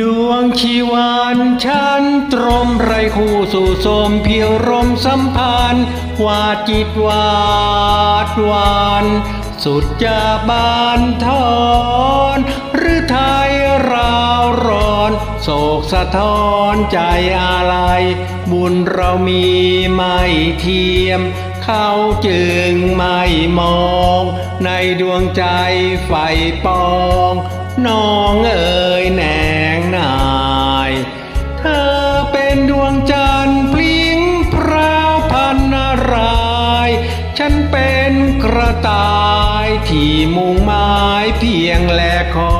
ดวงชีวันฉันตรมไรคู่สู่สมเพียวรมสัมพันธ์วาดจิตวาดหวานสุดจะบานทอนหรือไทยราวรอ โศกสะท้อนใจอะไร บุญเรามีไม่เทียม เขาจึงไม่มอง ในดวงใจไฟปอง น้องเอ๋ยแหนงนายเธอเป็นดวงจันทร์พลิงพราวพันนาราย ฉันเป็นกระต่ายที่มุ่งหมายเพียงแลคอ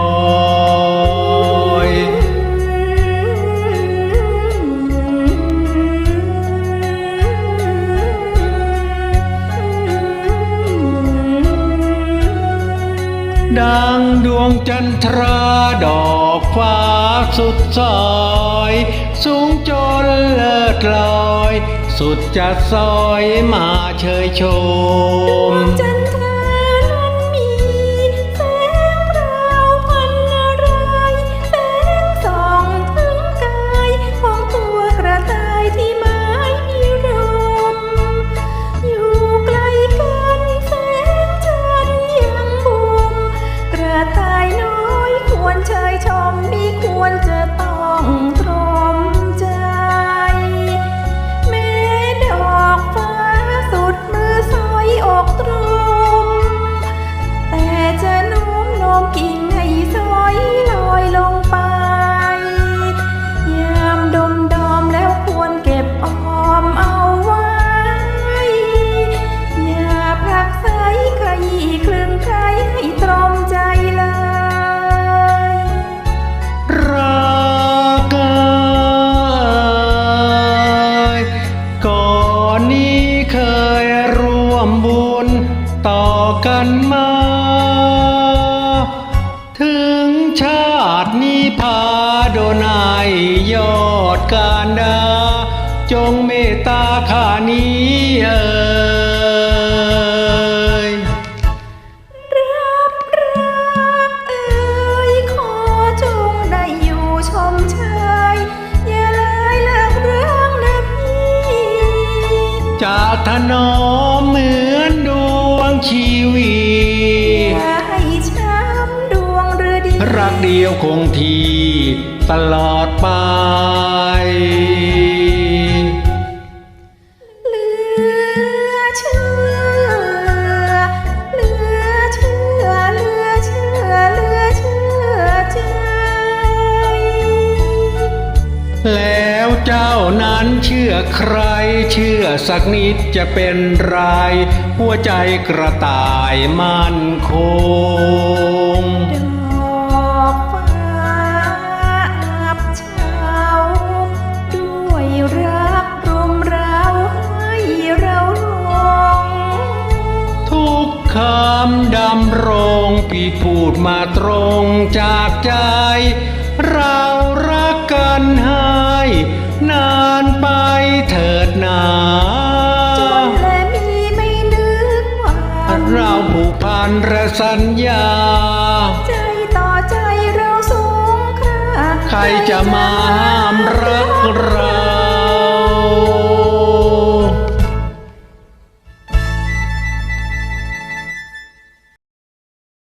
ดังดวงจันทราดอกฟ้าสุดซอย สูงจนเลิศลอย สุดจะซอยมาเชยชม กันมา ถึงชาตินี้พาโดนายยอดการดา จงเมตตาข้านี้เอ่ยรับรักเอ่ยขอจงได้อยู่ชมเชยอย่าเลยเลิกเรื่องนะพี่จากถนอมเหมือนดวง ชีวีอย่าให้ช้ำดวงหรือดี รักเดียวคงทีตลอดไปเหลือเชื่อเหลือเชื่อเหลือเชื่อเหลือเชื่อใจ แล้วเจ้า นั้นเชื่อใครเชื่อสักนิดจะเป็นไรหัวใจกระต่ายมั่นคงดอกฟ้าอับเฉาด้วยรักรุมเร้าให้เราหลงทุกคำดำรงพี่พูดมาตรงจากใจ เรา ดหนาจนและมีไม่นึกว่าเราผูกพันและสัญญา ใจต่อใจเราสูงค่าใครจะมาห้ามรักเรา